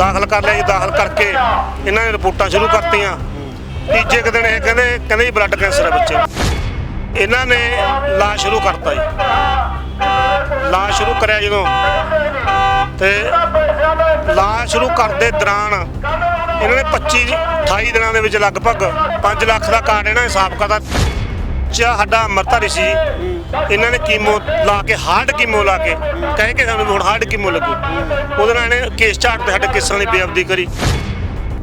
ਦਾਖਲ ਕਰ ਲਿਆ ਜੀ, ਦਾਖਲ ਕਰਕੇ ਇਹਨਾਂ ਨੇ ਰਿਪੋਰਟਾਂ ਸ਼ੁਰੂ ਕਰਤੀਆਂ। ਤੀਜੇ ਕੁ ਦਿਨ ਇਹ ਕਹਿੰਦੇ ਕਹਿੰਦੇ ਜੀ ਬਲੱਡ ਕੈਂਸਰ ਹੈ ਬੱਚੇ ਇਹਨਾਂ ਨੇ ਇਲਾਜ ਸ਼ੁਰੂ ਕਰਤਾ ਜੀ। ਇਲਾਜ ਸ਼ੁਰੂ ਕਰਿਆ ਜਦੋਂ। ਤੇ ਇਲਾਜ ਸ਼ੁਰੂ ਕਰਦੇ ਦੌਰਾਨ ਇਹਨਾਂ ਨੇ 25 28 ਦਿਨਾਂ ਦੇ ਵਿੱਚ ਲਗਭਗ 5 ਲੱਖ ਦਾ ਕਾਰਡ ਇਹਨਾਂ ਨੇ ਸਾਫ਼ ਕਰਤਾ। ਚਾ ਸਾਡਾ ਅਮਰਤਾਰੀ ਸੀ ਇਹਨਾਂ ਨੇ ਕੀਮੋ ਲਾ ਕੇ ਹਾਰਡ ਕੀਮੋ ਲਾ ਕੇ ਕਹਿ ਕੇ ਸਾਨੂੰ ਹੁਣ ਹਾਰਡ ਕੀਮੋ ਲੱਗੂ। ਉਹਦੇ ਨਾਲ ਇਹਨੇ ਕੇਸ ਝਾੜ ਤੇ ਸਾਡੇ ਕੇਸਾਂ ਦੀ ਬੇਅਬਦੀ ਕਰੀ।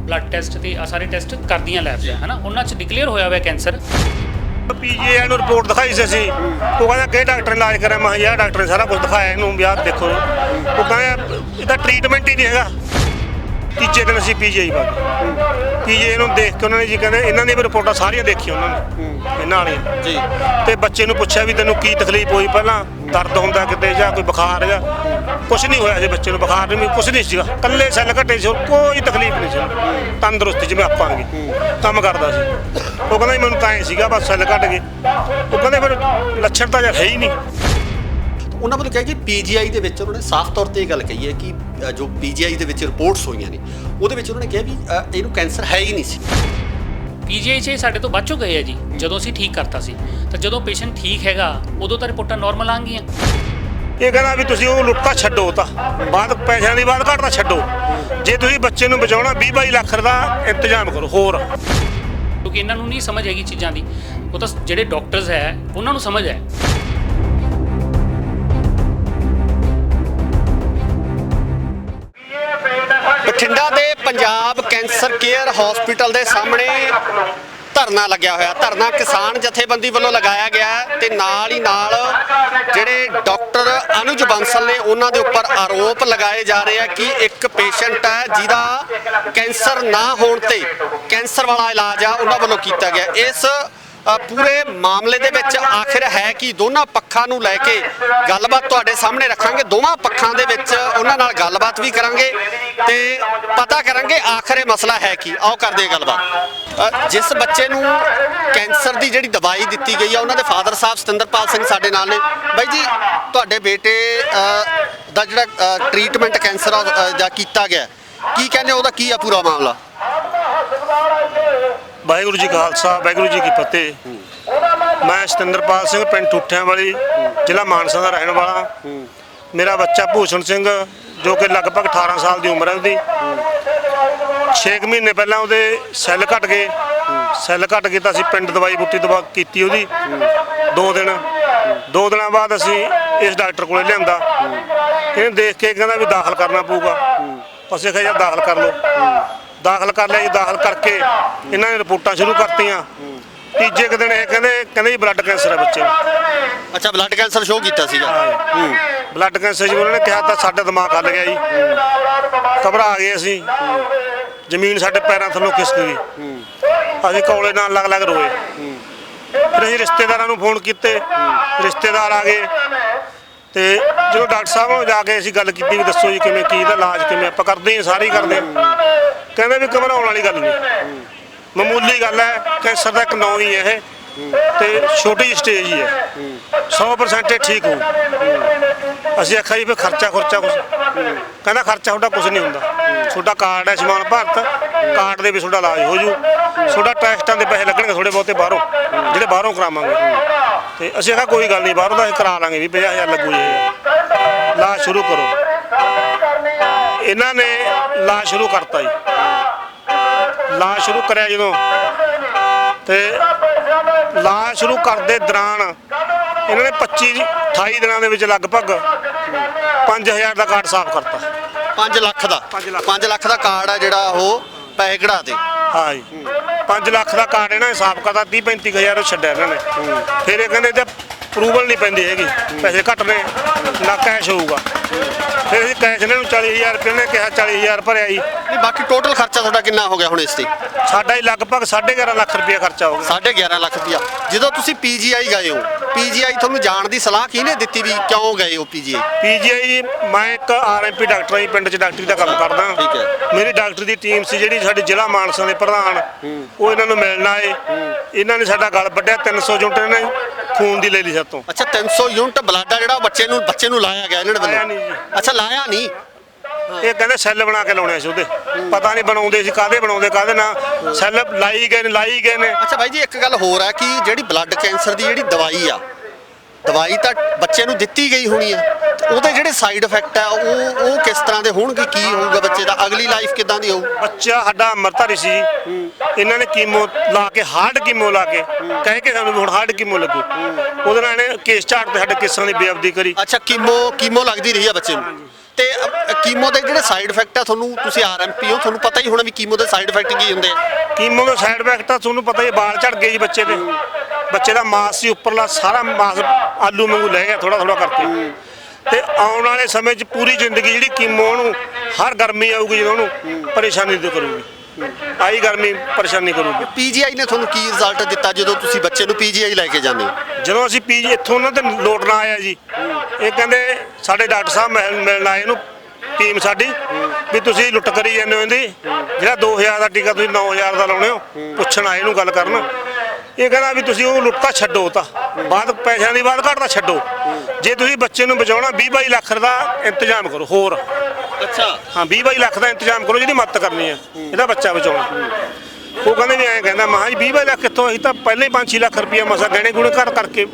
ਬਲੱਡ ਟੈਸਟ ਤੇ ਆ ਸਾਰੇ ਟੈਸਟ ਕਰਦੀਆਂ ਲੈਬਸ ਹੈ ਹਨਾ? ਉਹਨਾਂ 'ਚ ਡਿਕਲੇਅਰ ਹੋਇਆ ਹੋਇਆ ਕੈਂਸਰ ਪੀਜੀਆਈ ਨੂੰ ਰਿਪੋਰਟ ਦਿਖਾਈ ਸੀ ਅਸੀਂ। ਉਹ ਕਹਿੰਦਾ ਕਿ ਡਾਕਟਰ ਨੇ ਇਲਾਜ ਕਰਿਆ ਮੈਂ ਯਾਰ ਡਾਕਟਰ ਨੇ ਸਾਰਾ ਕੁਝ ਦਿਖਾਇਆ ਇਹਨੂੰ ਵੀ ਆਹ ਦੇਖੋ। ਉਹ ਕਹਿੰਦਾ ਇਹਦਾ ਟ੍ਰੀਟਮੈਂਟ ਹੀ ਨਹੀਂ ਹੈਗਾ। ਤੀਜੇ ਦਿਨ ਅਸੀਂ ਪੀਜੀਆਈ ਗਏ ਪੀਜੀਆਈ ਨੂੰ ਦੇਖ ਕੇ ਉਹਨਾਂ ਨੇ ਜੀ ਕਹਿੰਦੇ ਇਹਨਾਂ ਦੀਆਂ ਵੀ ਰਿਪੋਰਟਾਂ ਸਾਰੀਆਂ ਦੇਖੀਆਂ ਉਹਨਾਂ ਨੇ ਇਹਨਾਂ ਵਾਲੀਆਂ। ਜੀ। ਤੇ ਬੱਚੇ ਨੂੰ ਪੁੱਛਿਆ ਵੀ ਤੈਨੂੰ ਕੀ ਤਕਲੀਫ ਹੋਈ ਪਹਿਲਾਂ? ਦਰਦ ਹੁੰਦਾ ਕਿਤੇ ਜਾਂ ਕੋਈ ਬੁਖਾਰ ਜਾਂ ਕੁਝ ਨਹੀਂ ਹੋਇਆ ਸੀ ਬੱਚੇ ਨੂੰ ਬੁਖਾਰ ਨਹੀਂ ਕੁਝ ਨਹੀਂ ਸੀਗਾ। ਕੱਲੇ ਸੈੱਲ ਘਟੇ ਸੀ ਕੋਈ ਤਕਲੀਫ ਨਹੀਂ ਸੀ। ਤੰਦਰੁਸਤੀ ਜਿਵੇਂ ਆਪਾਂ ਵੀ ਕੰਮ ਕਰਦਾ ਸੀ। ਉਹ ਕਹਿੰਦਾ ਜੀ ਮੈਨੂੰ ਤਾਂ ਐ ਸੀਗਾ ਬਸ ਸੈੱਲ ਘਟ ਗਏ। ਉਹ ਕਹਿੰਦੇ ਫਿਰ ਲੱਛਣ ਤਾਂ ਜਾਂ ਹੈ ਹੀ ਨਹੀਂ। ਉਹਨਾਂ ਵੱਲੋਂ ਕਿਹਾ ਕਿ ਪੀਜੀਆਈ ਦੇ ਵਿੱਚ ਉਹਨਾਂ ਨੇ ਸਾਫ਼ ਤੌਰ ਤੇ ਇਹ ਗੱਲ ਕਹੀ ਹੈ ਕਿ ਅ, ਜੋ ਪੀਜੀਆਈ ਦੇ ਵਿੱਚ ਰਿਪੋਰਟਸ ਹੋਈਆਂ ਨੇ ਉਹਦੇ ਵਿੱਚ ਉਹਨਾਂ ਨੇ ਕਿਹਾ ਵੀ ਅ, ਇਹਨੂੰ ਕੈਂਸਰ ਹੈ ਹੀ ਨਹੀਂ ਸੀ। ਪੀਜੀਆਈ 'ਚ ਇਹ ਸਾਡੇ ਤੋਂ ਬਚੋ ਗਏ ਆ ਜੀ ਜਦੋਂ ਅਸੀਂ ਠੀਕ ਕਰਤਾ ਸੀ। ਤਾਂ ਜਦੋਂ ਪੇਸ਼ੈਂਟ ਠੀਕ ਹੈਗਾ ਉਦੋਂ ਤਾਂ ਰਿਪੋਰਟਾਂ ਨਾਰਮਲ ਆਣਗੀਆਂ ਇਹ ਕਹਿੰਦਾ ਵੀ ਤੁਸੀਂ ਉਹ ਲੁੱਟਾ ਛੱਡੋ ਤਾਂ। ਬਾਅਦ ਪੈਸਿਆਂ ਦੀ ਬਾਅਦ ਘਟਦਾ ਛੱਡੋ। ਜੇ ਤੁਸੀਂ ਬੱਚੇ ਨੂੰ ਬਚਾਉਣਾ 20 22 ਲੱਖ ਦਾ ਇੰਤਜ਼ਾਮ ਕਰੋ ਹੋਰ। ਕਿਉਂਕਿ ਇਹਨਾਂ ਨੂੰ ਨਹੀਂ ਸਮਝ ਹੈਗੀ ਚੀਜ਼ਾਂ ਦੀ। ਉਹ ਤਾਂ ਜਿਹੜੇ ਡਾਕਟਰਸ ਹੈ ਉਹਨਾਂ ਨੂੰ ਸਮਝ ਹੈ। ਬਠਿੰਡਾ ਦੇ ਪੰਜਾਬ ਕੈਂਸਰ ਕੇਅਰ ਹਸਪੀਟਲ ਦੇ ਸਾਹਮਣੇ ਧਰਨਾ ਲੱਗਿਆ ਹੋਇਆ। ਧਰਨਾ ਕਿਸਾਨ ਜਥੇਬੰਦੀ ਵੱਲੋਂ ਲਗਾਇਆ ਗਿਆ ਹੈ ਤੇ ਨਾਲ ਹੀ ਨਾਲ ਜਿਹੜੇ ਡਾਕਟਰ ਅਨੁਜ ਬੰਸਲ ਨੇ ਉਹਨਾਂ ਦੇ ਉੱਪਰ ਆਰੋਪ ਲਗਾਏ ਜਾ ਰਹੇ ਆ ਕਿ ਇੱਕ ਪੇਸ਼ੈਂਟ ਹੈ ਜਿਹਦਾ ਕੈਂਸਰ ਨਾ ਹੋਣ ਤੇ ਕੈਂਸਰ ਵਾਲਾ ਇਲਾਜ ਆ, ਉਹਨਾਂ ਵੱਲੋਂ ਕੀਤਾ ਗਿਆ। ਇਸ ਪੂਰੇ ਮਾਮਲੇ ਦੇ ਵਿੱਚ ਆਖਿਰ ਹੈ ਕਿ ਦੋਨਾਂ ਪੱਖਾਂ ਨੂੰ ਲੈ ਕੇ ਗੱਲਬਾਤ ਤੁਹਾਡੇ ਸਾਹਮਣੇ ਰੱਖਾਂਗੇ। ਦੋਵਾਂ ਪੱਖਾਂ ਦੇ ਵਿੱਚ ਉਹਨਾਂ ਨਾਲ ਗੱਲਬਾਤ ਵੀ ਕਰਾਂਗੇ ਤੇ ਪਤਾ ਕਰਾਂਗੇ ਆਖਰ ਇਹ ਮਸਲਾ ਹੈ ਕੀ। ਆਓ ਕਰਦੇ ਹਾਂ ਗੱਲਬਾਤ। ਜਿਸ ਬੱਚੇ ਨੂੰ ਕੈਂਸਰ ਦੀ ਜਿਹੜੀ ਦਵਾਈ ਦਿੱਤੀ ਗਈ ਆ ਉਹਨਾਂ ਦੇ ਫਾਦਰ ਸਾਹਿਬ ਸਤਿੰਦਰਪਾਲ ਸਿੰਘ ਸਾਡੇ ਨਾਲ ਨੇ। ਬਾਈ ਜੀ ਤੁਹਾਡੇ ਬੇਟੇ ਦਾ ਜਿਹੜਾ ਟ੍ਰੀਟਮੈਂਟ ਕੈਂਸਰ ਆ, ਦਾ ਕੀਤਾ ਗਿਆ। ਕੀ ਕਹਿੰਦੇ ਉਹਦਾ ਕੀ ਆ ਪੂਰਾ ਮਾਮਲਾ? ਵਾਹਿਗੁਰੂ ਜੀ ਖਾਲਸਾ, ਵਾਹਿਗੁਰੂ ਜੀ ਕੀ ਫਤਿਹ। ਮੈਂ ਸਤਿੰਦਰਪਾਲ ਸਿੰਘ, ਪਿੰਡ ਠੁੱਠਿਆਂ ਵਾਲੀ, ਜ਼ਿਲ੍ਹਾ ਮਾਨਸਾ ਦਾ ਰਹਿਣ ਵਾਲਾ। ਮੇਰਾ ਬੱਚਾ ਭੂਸ਼ਣ ਸਿੰਘ, ਜੋ ਕਿ ਲਗਭਗ 18 ਸਾਲ ਦੀ ਉਮਰ ਹੈ ਉਹਦੀ। 6 ਮਹੀਨੇ ਪਹਿਲਾਂ ਉਹਦੇ ਸੈੱਲ ਘਟ ਗਏ। ਸੈੱਲ ਘਟ ਗਏ ਤਾਂ ਅਸੀਂ ਪਿੰਡ ਦਵਾਈ ਬੁੱਟੀ ਦਵਾ ਕੀਤੀ ਉਹਦੀ। ਦੋ ਦਿਨ। ਦੋ ਦਿਨਾਂ ਬਾਅਦ ਅਸੀਂ ਇਸ ਡਾਕਟਰ ਕੋਲੇ ਲਿਆਂਦਾ। ਇਹਨੇ ਦੇਖ ਕੇ ਕਹਿੰਦਾ ਵੀ ਦਾਖਲ ਕਰਨਾ ਪਊਗਾ। ਅਸੀਂ ਕਿਹਾ ਦਾਖਲ ਕਰ ਲਓ। ਦਾਖਲ ਕਰ ਲਿਆ ਜੀ ਦਾਖਲ ਕਰਕੇ ਇਹਨਾਂ ਨੇ ਰਿਪੋਰਟਾਂ ਸ਼ੁਰੂ ਕਰਤੀਆਂ। ਤੀਜੇ ਕੁ ਦਿਨ ਇਹ ਕਹਿੰਦੇ ਕਹਿੰਦੇ ਜੀ ਬਲੱਡ ਕੈਂਸਰ ਹੈ ਬੱਚੇ ਨੂੰ। ਅੱਛਾ ਬਲੱਡ ਕੈਂਸਰ ਸ਼ੋਅ ਕੀਤਾ ਸੀਗਾ। ਹੂੰ ਬਲੱਡ ਕੈਂਸਰ ਜੀ ਉਹਨਾਂ ਨੇ ਕਿਹਾ ਤਾਂ ਸਾਡਾ ਦਿਮਾਗ ਹੱਲ ਗਿਆ ਜੀ। ਘਬਰਾ ਗਏ ਅਸੀਂ। ਜ਼ਮੀਨ ਸਾਡੇ ਪੈਰਾਂ ਥੱਲੋਂ ਖਿਸਕ ਗਈ। ਅਸੀਂ ਕੌਲੇ ਨਾਲ ਲੱਗ ਲੱਗ ਰੋਏ। ਫਿਰ ਅਸੀਂ ਰਿਸ਼ਤੇਦਾਰਾਂ ਨੂੰ ਫੋਨ ਕੀਤੇ। ਰਿਸ਼ਤੇਦਾਰ ਆ ਗਏ। ਤੇ ਜਦੋਂ ਡਾਕਟਰ ਸਾਹਿਬ ਨੂੰ ਜਾ ਕੇ ਅਸੀਂ ਗੱਲ ਕੀਤੀ ਵੀ ਦੱਸੋ ਜੀ ਕਿਵੇਂ, ਕੀ ਇਹਦਾ ਇਲਾਜ ਕਿਵੇਂ, ਆਪਾਂ ਕਰਦੇ ਹਾਂ, ਸਾਰੇ ਹੀ ਕਰਦੇ ਹਾਂ। ਕਹਿੰਦੇ ਵੀ ਘਬਰਾਉਣ ਵਾਲੀ ਗੱਲ ਨਹੀਂ। ਮਾਮੂਲੀ ਗੱਲ ਹੈ, ਕੈਂਸਰ ਦਾ ਇੱਕ ਨਾਂ ਹੀ ਹੈ ਇਹ। ਤੇ ਛੋਟੀ ਸਟੇਜ ਹੀ ਹੈ। 100% ਇਹ ਠੀਕ ਹੋ ਅਸੀਂ ਆਖਿਆ ਜੀ ਫਿਰ ਖਰਚਾ ਖਰਚਾ ਕੁਛ ਕਹਿੰਦਾ ਖਰਚਾ ਤੁਹਾਡਾ ਕੁਝ ਨਹੀਂ ਹੁੰਦਾ। ਤੁਹਾਡਾ ਕਾਰਡ ਹੈ ਸਮਾਨ ਭਾਰਤ, ਕਾਰਡ ਦੇ ਵੀ ਤੁਹਾਡਾ ਇਲਾਜ ਹੋ ਜੂ। ਤੁਹਾਡਾ ਟੈਸਟਾਂ ਦੇ ਪੈਸੇ ਲੱਗਣਗੇ ਥੋੜੇ ਬਹੁਤੇ ਬਾਹਰੋਂ, ਜਿਹੜੇ ਬਾਹਰੋਂ ਕਰਾਵਾਂਗੇ। ਤੇ ਅਸੀਂ ਆਖਿਆ, ਕੋਈ ਗੱਲ ਨਹੀਂ, ਬਾਹਰੋਂ ਦਾ ਅਸੀਂ ਕਰਾ ਲਾਂਗੇ ਵੀ 50000 ਲੱਗੂ ਜੀ। ਇਲਾਜ ਸ਼ੁਰੂ ਕਰੋ। ਇਹਨਾਂ ਨੇ ਇਲਾਜ ਸ਼ੁਰੂ ਕਰਤਾ ਜੀ। ਇਲਾਜ ਸ਼ੁਰੂ ਕਰਿਆ ਜਦੋਂ। ਤੇ ਇਲਾਜ ਸ਼ੁਰੂ ਕਰਦੇ ਦੌਰਾਨ ਇਹਨਾਂ ਨੇ 25 28 ਦਿਨਾਂ ਦੇ ਵਿੱਚ ਲਗਭਗ 5000 ਦਾ ਕਾਰਡ ਸਾਫ਼ ਕਰਤਾ। 5 ਲੱਖ ਦਾ? ਪੰਜ ਲੱਖ। 5 ਲੱਖ ਦਾ ਕਾਰਡ ਆ ਜਿਹੜਾ ਉਹ ਪੈਸੇ ਕਢਾ ਦੇ। ਹਾਂ ਜੀ। 5 ਲੱਖ ਦਾ ਕਾਰਡ ਇਹਨਾਂ ਨੇ ਸਾਫ਼ ਕਰਤਾ 30 35000 ਛੱਡਿਆ ਇਹਨਾਂ ਨੇ। ਫਿਰ ਇਹ ਕਹਿੰਦੇ ਤੇ ਅਪਰੂਵਲ ਨਹੀਂ ਪੈਂਦੀ ਹੈਗੀ। ਪੈਸੇ ਘੱਟ ਨੇ ਨਾ ਕੈਸ਼ ਹੋਊਗਾ। ਫਿਰ ਅਸੀਂ ਕੈਸ਼ ਇਹਨਾਂ ਨੂੰ 40000 ਰੁਪਏ ਨੇ ਕਿਹਾ 40000 ਭਰਿਆ ਜੀ। ਨਹੀਂ ਬਾਕੀ ਟੋਟਲ ਖਰਚਾ ਤੁਹਾਡਾ ਕਿੰਨਾ ਹੋ ਗਿਆ ਹੁਣ ਇਸ ਤੇ? ਸਾਡਾ ਹੀ ਲਗਭਗ 11.5 ਲੱਖ ਰੁਪਏ ਖਰਚਾ ਹੋ ਗਿਆ। 11.5 ਲੱਖ ਰੁਪਇਆ। ਜਦੋਂ ਤੁਸੀਂ ਪੀਜੀਆਈ ਗਏ ਹੋ ਪੀਜੀਆਈ ਤੁਹਾਨੂੰ ਜਾਣ ਦੀ ਸਲਾਹ ਕਿਹਨੇ ਦਿੱਤੀ ਵੀ ਕਿਉਂ ਗਏ ਹੋ ਪੀਜੀਆਈ ਪੀਜੀਆਈ ਮੈਂ ਇੱਕ ਆਰਐਮਪੀ ਡਾਕਟਰ ਹਾਂ ਜੀ ਪਿੰਡ 'ਚ ਡਾਕਟਰੀ ਦਾ ਕੰਮ ਕਰਦਾ। ਠੀਕ ਹੈ। ਮੇਰੀ ਡਾਕਟਰ ਦੀ ਟੀਮ ਸੀ ਜਿਹੜੀ ਸਾਡੇ ਜ਼ਿਲ੍ਹਾ ਮਾਨਸਾ ਦੇ ਪ੍ਰਧਾਨ। ਉਹ ਇਹਨਾਂ ਨੂੰ ਮਿਲਣ ਆਏ। ਇਹਨਾਂ ਨੇ ਸਾਡਾ ਗਲ ਵੱਢਿਆ 300 ਯੂਨਿਟ ਨੇ ਖੂਨ ਦੀ ਲੈ ਲਈ ਸਾਤੋਂ ਅੱਛਾ 300 ਯੂਨਿਟ ਬਲੱਡ ਆ ਜਿਹੜਾ ਉਹ ਬੱਚੇ ਨੂੰ ਬੱਚੇ ਨੂੰ ਲਾਇਆ ਗਿਆ ਇਹਨਾਂ ਨੇ ਲਾਇਆ ਵੱਲੋਂ ਨਹੀਂ ਜੀ। ਅੱਛਾ ਲਾਇਆ ਨਹੀਂ? ਇਹ ਕਹਿੰਦੇ ਸੈੱਲ ਬਣਾ ਕੇ ਲਾਉਣੇ ਸੀ ਉਹਦੇ। ਪਤਾ ਨਹੀਂ ਬਣਾਉਂਦੇ ਸੀ ਕਾਦੇ ਬਣਾਉਂਦੇ ਕਾਦੇ ਨਾ। ਸੈੱਲ ਲਾਈ ਗਏ ਨੇ ਲਾਈ ਗਏ ਨੇ। ਅੱਛਾ ਬਾਈ ਜੀ ਇੱਕ ਗੱਲ ਹੋਰ ਹੈ ਕਿ ਜਿਹੜੀ ਬਲੱਡ ਕੈਂਸਰ ਦੀ ਜਿਹੜੀ ਦਵਾਈ ਆ ਦਵਾਈ ਤਾਂ ਬੱਚੇ ਨੂੰ ਦਿੱਤੀ ਗਈ ਹੋਣੀ ਹੈ। ਉਹਦੇ ਜਿਹੜੇ ਸਾਈਡ ਇਫੈਕਟ ਆ ਉਹ ਉਹ ਕਿਸ ਤਰ੍ਹਾਂ ਦੇ ਹੋਣਗੇ ਕੀ ਹੋਊਗਾ ਬੱਚੇ ਦਾ? ਅਗਲੀ ਲਾਈਫ ਕਿਦਾਂ ਦੀ ਹੋਊ? ਬੱਚਾ ਸਾਡਾ ਅੰਮ੍ਰਿਤਧਾਰੀ ਸੀ ਇਹਨਾਂ ਨੇ ਕੀਮੋ ਲਾ ਕੇ ਹਾਰਡ ਕੀਮੋ ਲਾ ਕੇ ਕਹਿ ਕੇ ਸਾਨੂੰ ਹੁਣ ਹਾਰਡ ਕੀਮੋ ਲੱਗੂ। ਉਹਦੇ ਨਾਲ ਇਹਨੇ ਕੇਸ ਝਾੜ ਤੇ ਸਾਡੇ ਕੇਸਾਂ ਦੀ ਬੇਅਬਦੀ ਕਰੀ। ਅੱਛਾ ਕੀਮੋ ਕੀਮੋ ਲੱਗਦੀ ਰਹੀ ਆ ਬੱਚੇ ਨੂੰ? ਤੇ ਕੀਮੋ ਦੇ ਜਿਹੜੇ ਸਾਈਡ ਇਫੈਕਟ ਆ ਤੁਹਾਨੂੰ ਤੁਸੀਂ ਆਰਐਮਪੀ ਹੋ ਤੁਹਾਨੂੰ ਪਤਾ ਹੀ ਹੋਣਾ ਵੀ ਕੀਮੋ ਦੇ ਸਾਈਡ ਇਫੈਕਟ ਕੀ ਹੁੰਦੇ ਆ। ਕੀਮੋ ਦਾ ਸਾਈਡ ਇਫੈਕਟ ਤਾਂ ਤੁਹਾਨੂੰ ਪਤਾ ਹੀ ਵਾਲ ਝੜ ਗਏ ਜੀ ਬੱਚੇ ਦੇ। ਬੱਚੇ ਦਾ ਮਾਸ ਸੀ ਉੱਪਰਲਾ ਸਾਰਾ ਮਾਸ ਆਲੂ ਵਾਂਗੂ ਲੈ ਗਿਆ ਥੋੜਾ ਥੋੜਾ ਕਰਕੇ। ਤੇ ਆਉਣ ਵਾਲੇ ਸਮੇਂ 'ਚ ਪੂਰੀ ਜ਼ਿੰਦਗੀ ਜਿਹੜੀ ਕੀਮੋ ਨੂੰ ਹਰ ਗਰਮੀ ਆਊਗੀ ਜਦੋਂ ਉਹਨੂੰ ਪਰੇਸ਼ਾਨੀ ਦੇ ਕਰੂਗੀ। ਆਈ ਗਰਮੀ ਪਰੇਸ਼ਾਨੀ ਕਰੂਗੀ। ਪੀਜੀਆਈ ਨੇ ਤੁਹਾਨੂੰ ਕੀ ਰਿਜ਼ਲਟ ਦਿੱਤਾ ਜਦੋਂ ਤੁਸੀਂ ਬੱਚੇ ਨੂੰ ਪੀਜੀਆਈ ਲੈ ਕੇ ਜਾਂਦੇ ਹੋ? ਜਦੋਂ ਅਸੀਂ ਪੀ ਇੱਥੋਂ ਉਹਨਾਂ ਤੇ ਲੋਟ ਨਾ ਆਇਆ ਜੀ ਇਹ ਕਹਿੰਦੇ ਸਾਡੇ ਡਾਕਟਰ ਸਾਹਿਬ ਮਿਲ- ਮਿਲਣ ਆਏ ਨੂੰ ਟੀਮ ਸਾਡੀ ਵੀ ਤੁਸੀਂ ਲੁੱਟ ਕਰੀ ਜਾਂਦੇ ਹੋ ਇਹਦੀ ਜਿਹੜਾ 2000 ਦਾ ਟੀਕਾ ਤੁਸੀਂ 9000 ਦਾ ਲਾਉਣੇ ਹੋ ਪੁੱਛਣ ਆਏ ਨੂੰ ਗੱਲ ਕਰਨ। ਇਹ ਕਹਿੰਦਾ ਵੀ ਤੁਸੀਂ ਉਹ ਲੁੱਟਾ ਛੱਡੋ ਤਾਂ ਬਾਅਦ ਪੈਸਿਆਂ ਦੀ ਬਾਅਦ ਘਟਦਾ ਛੱਡੋ। ਜੇ ਤੁਸੀਂ ਬੱਚੇ ਨੂੰ ਬਚਾਉਣਾ 20 22 ਲੱਖ ਦਾ ਇੰਤਜ਼ਾਮ ਕਰੋ ਹੋਰ। ਅੱਛਾ। ਹਾਂ 20 22 ਲੱਖ ਦਾ ਇੰਤਜ਼ਾਮ ਕਰੋ ਜਿਹਦੀ ਮਦਦ ਕਰਨੀ ਹੈ ਇਹਦਾ ਬੱਚਾ ਬਚਾਉਣਾ। ਉਹ ਕਹਿੰਦੇ ਵੀ ਐਂ ਕਹਿੰਦਾ, ਮਹਾਂ ਜੀ 20 22 ਲੱਖ ਕਿੱਥੋਂ ਅਸੀਂ ਤਾਂ ਪਹਿਲਾਂ ਹੀ 5-6 ਲੱਖ ਰੁਪਇਆ ਮਸਾ ਗਹਿਣੇ ਗੁਣੇ ਘਰ ਕਰਕੇ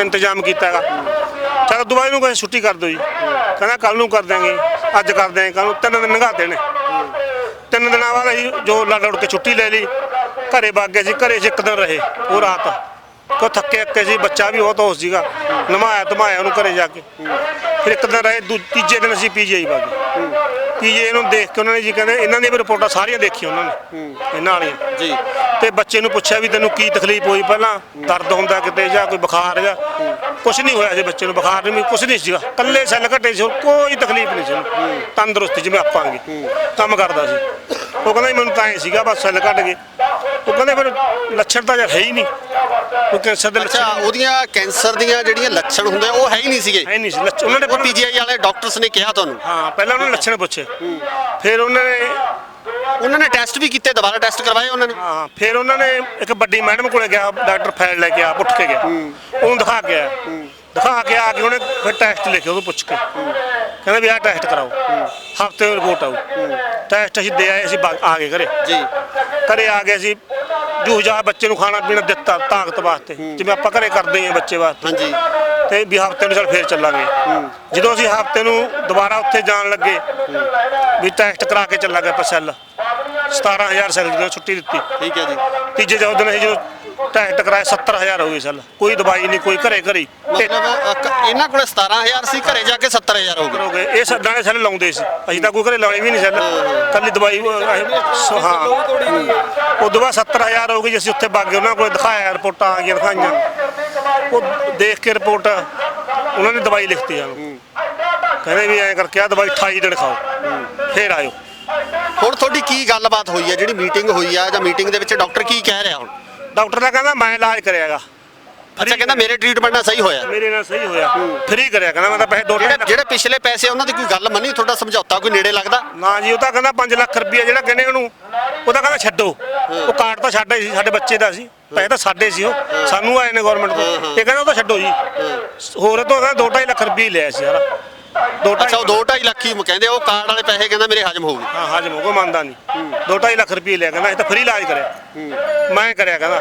ਇੰਤਜ਼ਾਮ ਕੀਤਾ ਹੈਗਾ। ਚਲ ਦੁਬਾਰਾ ਨੂੰ ਕਹਿੰਦੇ, ਛੁੱਟੀ ਕਰ ਦਿਓ ਜੀ। ਕਹਿੰਦਾ ਕੱਲ ਨੂੰ ਕਰ ਦਿਆਂਗੇ, ਅੱਜ ਕਰ ਦਿਆਂਗੇ ਕੱਲ ਨੂੰ ਤਿੰਨ ਦਿਨ ਲੰਘਾ ਦੇਣੇ। ਤਿੰਨ ਦਿਨਾਂ ਬਾਅਦ ਅਸੀਂ ਜੋ ਲੜ ਲੜ ਕੇ ਛੁੱਟੀ ਲੈ ਲਈ। ਘਰੇ ਵਗ ਗਏ ਸੀ, ਘਰੇ 'ਚ ਇੱਕ ਦਿਨ ਰਹੇ, ਉਹ ਰਾਤ। ਕੋ ਥੱਕੇ ਅੱਕੇ ਸੀ, ਬੱਚਾ ਵੀ ਬਹੁਤ ਹੋਸ਼ ਸੀਗਾ। ਨਮਾਇਆ ਧਮਾਇਆ ਉਹਨੂੰ ਘਰੇ ਜਾ ਕੇ। ਫਿਰ ਇੱਕ ਦਿਨ ਰਹੇ, ਦੂ- ਤੀਜੇ ਦਿਨ ਅਸੀਂ ਪੀਜੀਆਈ ਵਗ ਗਏ। ਪੀਜੀਆਈ ਨੂੰ ਦੇਖ ਕੇ ਉਹਨਾਂ ਨੇ ਜੀ ਕਹਿੰਦੇ ਇਹਨਾਂ ਦੀਆਂ ਵੀ ਰਿਪੋਰਟਾਂ ਸਾਰੀਆਂ ਦੇਖੀਆਂ ਉਹਨਾਂ ਨੇ ਇਹਨਾਂ ਵਾਲੀਆਂ। ਜੀ। ਤੇ ਬੱਚੇ ਨੂੰ ਪੁੱਛਿਆ ਵੀ ਤੈਨੂੰ ਕੀ ਤਕਲੀਫ ਹੋਈ? ਪਹਿਲਾਂ ਦਰਦ ਹੁੰਦਾ ਕਿਤੇ ਜਾਂ ਕੋਈ ਬੁਖਾਰ ਜਾਂ ਕੁਝ ਨਹੀਂ ਹੋਇਆ ਸੀ ਬੱਚੇ ਨੂੰ ਬੁਖਾਰ ਨਹੀਂ ਕੁਝ ਨਹੀਂ ਸੀਗਾ। ਕੱਲੇ ਸੈੱਲ ਘਟੇ ਸੀ ਕੋਈ ਤਕਲੀਫ ਨਹੀਂ ਸੀ। ਉਹਨੂੰ ਤੰਦਰੁਸਤ ਜਿਵੇਂ ਆਪਾਂਗੇ ਕੰਮ ਕਰਦਾ ਸੀ। ਉਹ ਕਹਿੰਦਾ ਜੀ ਮੈਨੂੰ ਤਾਂ ਐ ਸੀਗਾ ਬਸ ਸੈੱਲ ਘਟ ਗਏ। ਉਹ ਕਹਿੰਦੇ ਫਿਰ ਲੱਛਣ ਤਾਂ ਯਾਰ ਹੈ ਹੀ ਨਹੀਂ। ਕੋਈ ਕੈਂਸਰ ਦੇ ਅੱਛਾ ਲੱਛਣ ਉਹਦੀਆਂ ਕੈਂਸਰ ਦੀਆਂ ਜਿਹੜੀਆਂ ਲੱਛਣ ਹੁੰਦੇ ਆ, ਉਹ ਹੈ ਹੀ ਨਹੀਂ ਸੀਗੇ? ਹੈ ਨਹੀਂ ਸੀ। ਉਹਨਾਂ ਨੇ ਉਹ ਪੀਜੀਆਈ ਵਾਲੇ ਡਾਕਟਰਸ ਨੇ ਕਿਹਾ ਤੁਹਾਨੂੰ? ਹਾਂ ਪਹਿਲਾਂ ਉਹਨਾਂ ਨੇ ਲੱਛਣ ਪੁੱਛੇ। ਫਿਰ ਉਹਨਾਂ ਨੇ ਉਹਨਾਂ ਨੇ ਟੈਸਟ ਵੀ ਕੀਤੇ ਦੁਬਾਰਾ ਟੈਸਟ ਕਰਵਾਏ ਉਹਨਾਂ ਨੇ। ਹਾਂ ਫਿਰ ਉਹਨਾਂ ਨੇ ਇੱਕ ਵੱਡੀ ਮੈਡਮ ਕੋਲੇ ਗਿਆ ਡਾਕਟਰ ਫੈਲ ਲੈ ਕੇ ਆ ਉੱਠ ਕੇ ਗਿਆ। ਉਹਨੂੰ ਦਿਖਾ ਕੇ ਆਇਆ। ਦਿਖਾ ਕੇ ਆ ਕੇ ਉਹਨੇ ਫਿਰ ਟੈਸਟ ਲਿਖੇ ਉਹਨੂੰ ਪੁੱਛ ਕੇ। ਕਹਿੰਦਾ ਵੀ ਆਹ ਟੈਸਟ ਕਰਾਓ। ਹਫ਼ਤੇ ਰਿਪੋਰਟ ਆਊ। ਟੈਸਟ ਅਸੀਂ ਦੇ ਆਏ ਅਸੀਂ ਬਾ- ਆ ਗਏ ਘਰੇ। ਜੀ। ਘਰੇ ਆ ਗਏ ਅਸੀਂ ਜੂਹ ਜਾ ਬੱਚੇ ਨੂੰ ਖਾਣਾ ਪੀਣਾ ਦਿੱਤਾ ਤਾਕਤ ਵਾਸਤੇ। ਜਿਵੇਂ ਆਪਾਂ ਘਰੇ ਕਰਦੇ ਹਾਂ ਬੱਚੇ ਵਾਸਤੇ। ਹਾਂਜੀ। ਤੇ ਵੀ ਹਫ਼ਤੇ ਨੂੰ ਚੱਲ ਫੇਰ ਚੱਲਾਂਗੇ। ਜਦੋਂ ਅਸੀਂ ਹਫ਼ਤੇ ਨੂੰ ਦੁਬਾਰਾ ਉੱਥੇ ਜਾਣ ਲੱਗੇ ਵੀ ਟੈਸਟ ਕਰਾ ਕੇ ਚੱਲਾਂਗੇ ਆਪਾਂ ਸੈੱਲ। 17000 ਸੈੱਲ ਦੀ ਛੁੱਟੀ ਦਿੱਤੀ। ਠੀਕ ਹੈ ਜੀ। ਤੀਜੇ ਚੌਥੇ ਦਿਨ ਅਸੀਂ ਜਦੋਂ ਟੈਸਟ ਕਰਾਇਆ 70000 ਹੋ ਗਈ ਸੈੱਲ। ਕੋਈ ਦਵਾਈ ਨਹੀਂ ਕੋਈ ਘਰੇ ਘਰੇ। ਮਤਲਬ ਅ, ਕ- ਇਹਨਾਂ ਕੋਲੇ 17000 ਸੀ ਘਰੇ ਜਾ ਕੇ 70000 ਹੋ ਗਏ। ਹੋ ਗਏ। ਇਹ ਸੱਦਾਂ ਦੇ ਸੈੱਲ ਲਾਉਂਦੇ ਸੀ। ਅਸੀਂ ਤਾਂ ਕੋਈ ਘਰੇ ਲਾਉਣੇ ਵੀ ਨਹੀਂ ਸੈੱਲ। ਕੱਲੀ ਦਵਾਈ ਉਹ ਅਸੀਂ- ਸੋ ਹਾਂ। ਉਦੋਂ ਬਾਅਦ 70000 ਹੋ ਗਈ ਜੀ, ਅਸੀਂ ਉੱਥੇ ਬਾਗੇ ਉਹਨਾਂ ਕੋਲ ਦਿਖਾਇਆ ਰਿਪੋਰਟਾਂ ਆ ਗਈਆਂ ਦਿਖਾਈਆਂ। ਉਹ ਦੇਖ ਕੇ ਰਿਪੋਰਟ ਉਹਨਾਂ ਨੇ ਦਵਾਈ ਲਿਖਤੀ ਸਾਨੂੰ। ਕਹਿੰਦੇ ਵੀ ਐਂ ਕਰਕੇ ਆ ਦਵਾਈ 28 ਦਿਨ ਖਾਓ। ਫੇਰ ਆਇਓ। ਹੁਣ ਤੁਹਾਡੀ ਕੀ ਗੱਲਬਾਤ ਹੋਈ ਹੈ? ਜਿਹੜੀ ਮੀਟਿੰਗ ਹੋਈ ਆ ਜਾਂ ਮੀਟਿੰਗ ਦੇ ਵਿੱਚ ਡਾਕਟਰ ਕੀ ਕਹਿ ਰਿਹਾ ਹੁਣ? ਡਾਕਟਰ ਦਾ ਕਹਿੰਦਾ ਮੈਂ ਇਲਾਜ ਕਰਿਆਗਾ। ਅੱਛਾ ਕਹਿੰਦਾ ਮੇਰੇ ਟ੍ਰੀਟਮੈਂਟ ਨਾਲ ਸਹੀ ਹੋਇਆ। ਮੇਰੇ ਨਾਲ ਸਹੀ ਹੋਇਆ। ਫ੍ਰੀ ਕਰਿਆ ਕਹਿੰਦਾ ਮੈਂ ਤਾਂ ਪੈਸੇ ਦੋ ਜਿਹੜੇ ਪਿਛਲੇ ਪੈਸੇ ਉਹਨਾਂ ਦੀ ਕੋਈ ਗੱਲ ਮੰਨੀ? ਤੁਹਾਡਾ ਸਮਝੌਤਾ ਕੋਈ ਨੇੜੇ ਲੱਗਦਾ? ਨਾ ਜੀ ਉਹ ਤਾਂ ਕਹਿੰਦਾ 5 ਲੱਖ ਰੁਪਏ ਜਿਹੜਾ ਕਹਿੰਦੇ ਉਹਨੂੰ ਉਹ ਤਾਂ ਕਹਿੰਦਾ ਛੱਡੋ। ਉਹ ਕਾਰਡ ਤਾਂ ਸਾਡਾ ਹੀ ਸੀ ਸਾਡੇ ਬੱਚੇ ਦਾ ਸੀ। ਪੈਸੇ ਤਾਂ ਸਾਡੇ ਸੀ ਉਹ। ਸਾਨੂੰ ਆਏ ਨੇ ਗਵਰਨਮੈਂਟ ਤੋਂ। ਇਹ ਕਹਿੰਦਾ ਉਹ ਤਾਂ ਛੱਡੋ ਜੀ। ਹੋਰ ਤੋਂ ਕਹਿੰਦਾ 2.5 ਲੱਖ ਰੁਪਏ ਲਿਆ ਸੀ ਯਾਰ ਦੋ ਅੱਛਾ ਉਹ ਢਾਈ 2.5 ਲੱਖ ਹੀ ਕਹਿੰਦੇ ਉਹ ਕਾਰਡ ਵਾਲੇ ਪੈਸੇ ਕਹਿੰਦਾ ਮੇਰੇ ਹਜਮ ਹੋਊਗੇ। ਹਾਂ ਹਾਜਮ ਹੋ ਗਿਆ ਮੰਨਦਾ ਨਹੀਂ। 2.5 ਲੱਖ ਰੁਪਏ ਲਿਆ ਕਹਿੰਦਾ ਇਹ ਤਾਂ ਫ੍ਰੀ ਇਲਾਜ ਕਰਿਆ। ਮੈਂ ਕਰਿਆ ਕਹਿੰਦਾ।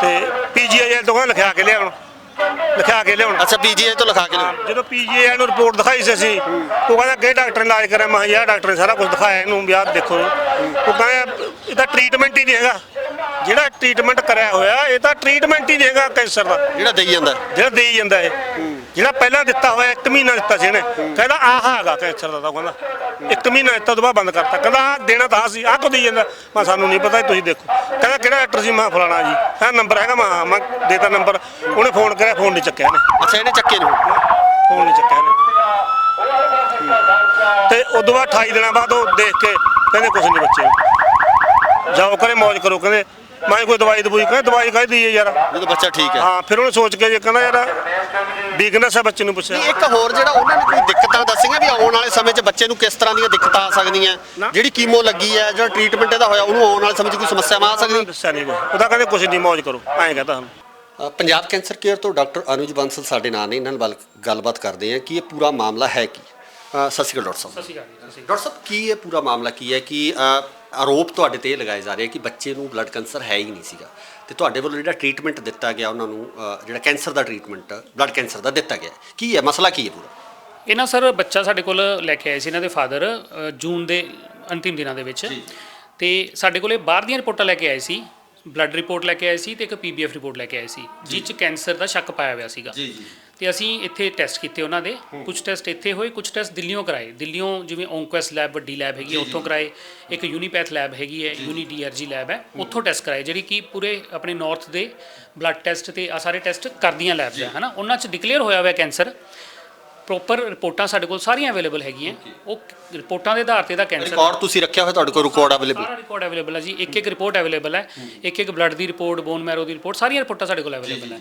ਤੇ ਪੀਜੀਆਈ ਤੋਂ ਕਹਿੰਦਾ ਲਿਖਿਆ ਕੇ ਲਿਆਉਣ। ਲਿਖਿਆ ਕੇ ਲਿਆਉਣ। ਅੱਛਾ ਪੀਜੀਆਈ ਤੋਂ ਲਿਖਾ ਕੇ ਲਿਓ ਜਦੋਂ ਪੀਜੀਆਈ ਨੂੰ ਰਿਪੋਰਟ ਦਿਖਾਈ ਸੀ ਅਸੀਂ ਉਹ ਕਹਿੰਦਾ ਕਿਹੜੇ ਡਾਕਟਰ ਨੇ ਇਲਾਜ ਕਰਿਆ। ਮੈਂ ਕਿਹਾ ਯਾਰ ਡਾਕਟਰ ਨੇ ਸਾਰਾ ਕੁਝ ਦਿਖਾਇਆ ਇਹਨੂੰ ਵੀ ਆਹ ਦੇਖੋ। ਉਹ ਕਹਿੰਦਾ ਇਹ ਤਾਂ ਟ੍ਰੀਟਮੈਂਟ ਹੀ ਨਹੀਂ ਹੈਗਾ। ਜਿਹੜਾ ਟ੍ਰੀਟਮੈਂਟ ਕਰਿਆ ਹੋਇਆ ਇਹ ਤਾਂ ਟ੍ਰੀਟਮੈਂਟ ਹੀ ਨਹੀਂ ਹੈਗਾ ਕੈਂਸਰ ਦਾ। ਜਿਹੜਾ ਦੇਈ ਜਾਂਦਾ। ਜਿਹੜਾ ਦੇਈ ਜਾਂਦਾ ਇਹ। ਜਿਹੜਾ ਪਹਿਲਾਂ ਦਿੱਤਾ ਹੋਇਆ ਇੱਕ ਮਹੀਨਾ ਦਿੱਤਾ ਸੀ ਇਹਨੇ। ਕਹਿੰਦਾ ਆਹ ਹੈਗਾ ਕੈਂਸਰ ਦਾ ਤਾਂ ਕਹਿੰਦਾ ਇੱਕ ਮਹੀਨਾ ਦਿੱਤਾ ਬਾਅਦ ਬੰਦ ਕਰਤਾ। ਕਹਿੰਦਾ ਦੇਣਾ ਤਾਂ ਸੀ ਆਹ ਕੋ ਦੇਈ ਜਾਂਦਾ? ਮੈਂ ਸਾਨੂੰ ਨਹੀਂ ਪਤਾ ਤੁਸੀਂ ਦੇਖੋ। ਕਹਿੰਦਾ ਕਿਹੜਾ ਡਾਕਟਰ ਸੀ? ਮੈਂ ਫਲਾਣਾ ਜੀ। ਹਾਂ ਨੰਬਰ ਹੈਗਾ ਮੈਂ ਮੈਂ ਦੇਤਾ ਨੰਬਰ ਉਹਨੇ ਫੋਨ ਕਰਿਆ ਫੋਨ ਨਹੀਂ ਚੱਕਿਆ ਇਹਨੇ। ਅੱਛਾ ਇਹਨੇ ਚੱਕੇ ਨੂੰ। ਫੋਨ ਨਹੀਂ ਚੱਕਿਆ ਇਹਨੇ। ਤੇ ਉਦੋਂ ਬਾਅਦ 28 ਦਿਨਾਂ ਬਾਅਦ ਉਹ ਦੇਖ ਕੇ ਕਹਿੰਦੇ ਕੁਛ ਨਹੀਂ ਬੱਚੇ। ਜਾਓ ਕਰੇ ਮौज ਕਰੋ ਕਹਿੰਦੇ ਮੈਂ ਕੋਈ ਦਵਾਈ ਦਵਾਈ ਕਹਿੰਦੇ ਦਵਾਈ ਕਾਹਦੀ ਦੀ ਹੈ ਯਾਰ ਜਦੋਂ ਬੱਚਾ ਠੀਕ ਹੈ। ਹਾਂ ਫਿਰ ਉਹਨੇ ਸੋਚ ਕੇ ਜੇ ਕਹਿੰਦਾ ਯਾਰ ਵੀਕਨੈਸ ਹੈ ਬੱਚੇ ਨੂੰ ਪੁੱਛਿਆ। ਨਹੀਂ, ਇੱਕ ਹੋਰ ਜਿਹੜਾ ਉਹਨਾਂ ਨੇ ਕੋਈ ਦਿੱਕਤਾਂ ਦੱਸੀਆਂ ਵੀ ਆਉਣ ਵਾਲੇ ਸਮੇਂ 'ਚ ਬੱਚੇ ਨੂੰ ਕਿਸ ਤਰ੍ਹਾਂ ਦੀਆਂ ਦਿੱਕਤਾਂ ਆ ਸਕਦੀਆਂ। ਜਿਹੜੀ ਕੀਮੋ ਲੱਗੀ ਹੈ ਜਿਹੜਾ ਟ੍ਰੀਟਮੈਂਟ ਇਹਦਾ ਹੋਇਆ ਉਹਨੂੰ ਆਉਣ ਵਾਲੇ ਸਮੇਂ 'ਚ ਕੋਈ ਸਮੱਸਿਆ ਆ ਸਕਦੀ? ਦੱਸਿਆ ਨਹੀਂ ਕੋਈ। ਉਹਦਾ ਕਹਿੰਦੇ ਕੁਛ ਨਹੀਂ ਮौज ਕਰੋ। ਐਂ ਕਹਤਾ ਸਾਨੂੰ। ਅ, ਪੰਜਾਬ ਕੈਂਸਰ ਕੇਅਰ ਤੋਂ ਡਾਕਟਰ ਅਨੁਜ ਬੰਸਲ ਸਾਡੇ ਨਾਲ ਨੇ। ਇਹਨਾਂ ਨਾਲ ਗੱਲ- ਗੱਲਬਾਤ ਕਰਦੇ ਆ ਕਿ ਇਹ ਪੂਰਾ ਮਾਮਲਾ ਹੈ ਕੀ? ਅ, ਸਤਿ ਸ਼੍ਰੀ ਅਕਾਲ ਡਾਕਟਰ ਸਾਹਿਬ। ਡਾਕਟਰ ਸਾਹਿਬ ਕੀ ਇਹ ਪੂਰਾ ਮਾਮਲਾ ਕੀ ਹੈ ਕਿ ਅ, ਆਰੋਪ ਤੁਹਾਡੇ ਤੇ ਇਹ ਲਗਾਏ ਜਾ ਰਹੇ ਕਿ ਬੱਚੇ ਨੂੰ ਬਲੱਡ ਕੈਂਸਰ ਹੈ ਹੀ ਨਹੀਂ ਸੀਗਾ। ਤੇ ਤੁਹਾਡੇ ਵੱਲੋਂ ਜਿਹੜਾ ਟ੍ਰੀਟਮੈਂਟ ਦਿੱਤਾ ਗਿਆ ਉਹਨਾਂ ਨੂੰ ਅ, ਜਿਹੜਾ ਕੈਂਸਰ ਦਾ ਟ੍ਰੀਟਮੈਂਟ ਬਲੱਡ ਕੈਂਸਰ ਦਾ ਦਿੱਤਾ ਗਿਆ। ਕੀ ਹੈ? ਮਸਲਾ ਕੀ ਹੈ ਪੂਰਾ? ਇਹ ਨਾ ਸਰ ਬੱਚਾ ਸਾਡੇ ਕੋਲ ਲੈ ਕੇ ਆਏ ਸੀ ਇਹਨਾਂ ਦੇ ਫਾਦਰ ਜੂਨ ਦੇ ਅੰਤਿਮ ਦਿਨਾਂ ਦੇ ਵਿੱਚ। ਤੇ ਸਾਡੇ ਕੋਲੇ ਬਾਹਰ ਦੀਆਂ ਰਿਪੋਰਟਾਂ ਲੈ ਕੇ ਆਏ ਸੀ। ਬਲੱਡ ਰਿਪੋਰਟ ਲੈ ਕੇ ਆਏ ਸੀ ਤੇ ਇੱਕ ਪੀਬੀਐਫ ਰਿਪੋਰਟ ਲੈ ਕੇ ਆਏ ਸੀ ਜਿਸ 'ਚ ਕੈਂਸਰ ਦਾ ਸ਼ੱਕ ਪਾਇਆ ਹੋਇਆ ਸੀਗਾ। ਜੀ ਜੀ। ਤੇ ਅਸੀਂ ਇੱਥੇ ਟੈਸਟ ਕੀਤੇ ਉਹਨਾਂ ਦੇ। ਕੁਝ ਟੈਸਟ ਇੱਥੇ ਹੋਏ ਕੁਝ ਟੈਸਟ ਦਿੱਲੀੋਂ ਕਰਾਏ। ਦਿੱਲੀੋਂ ਜਿਵੇਂ ਓਂਕੁਐਸ ਲੈਬ ਵੱਡੀ ਲੈਬ ਹੈਗੀ ਹੈ ਉੱਥੋਂ ਕਰਾਏ। ਇੱਕ ਯੂਨੀਪੈਥ ਲੈਬ ਹੈਗੀ ਹੈ ਯੂਨੀ ਡੀਆਰਜੀ ਲੈਬ ਹੈ। ਉੱਥੋਂ ਟੈਸਟ ਕਰਾਏ ਜਿਹੜੀ ਕਿ ਪੂਰੇ ਆਪਣੇ ਨਾਰਥ ਦੇ ਬਲੱਡ ਟੈਸਟ ਤੇ ਆ ਸਾਰੇ ਟੈਸਟ ਕਰਦੀਆਂ ਲੈਬਸ ਹੈ ਹਨਾ? ਉਹਨਾਂ 'ਚ ਡਿਕਲੇਅਰ ਹੋਇਆ ਹੋਇਆ ਕੈਂਸਰ ਪ੍ਰੋਪਰ ਰਿਪੋਰਟਾਂ ਸਾਡੇ ਕੋਲ ਸਾਰੀਆਂ ਅਵੇਲੇਬਲ ਹੈਗੀਆਂ। ਉਹ ਰਿਪੋਰਟਾਂ ਦੇ ਆਧਾਰ ਤੇ ਦਾ ਕੈਂਸਰ ਰਿਕਾਰਡ ਤੁਸੀਂ ਰੱਖਿਆ ਹੋਇਆ ਤੁਹਾਡੇ ਕੋਲ ਰਿਕਾਰਡ ਅਵੇਲੇਬਲ ਸਾਰਾ ਰਿਪੋਰਟ ਅਵੇਲੇਬਲ ਹੈ ਜੀ। ਇੱਕ ਇੱਕ ਰਿਪੋਰਟ ਅਵੇਲੇਬਲ ਹੈ। ਇੱਕ ਇੱਕ ਬਲੱਡ ਦੀ ਰਿਪੋਰਟ ਬੋਨ ਮੈਰੋ ਦੀ ਰਿਪੋਰਟ ਸਾਰੀਆਂ ਰਿਪੋਰਟਾਂ ਸਾਡੇ ਕੋਲ ਅਵੇਲੇਬਲ ਹੈ।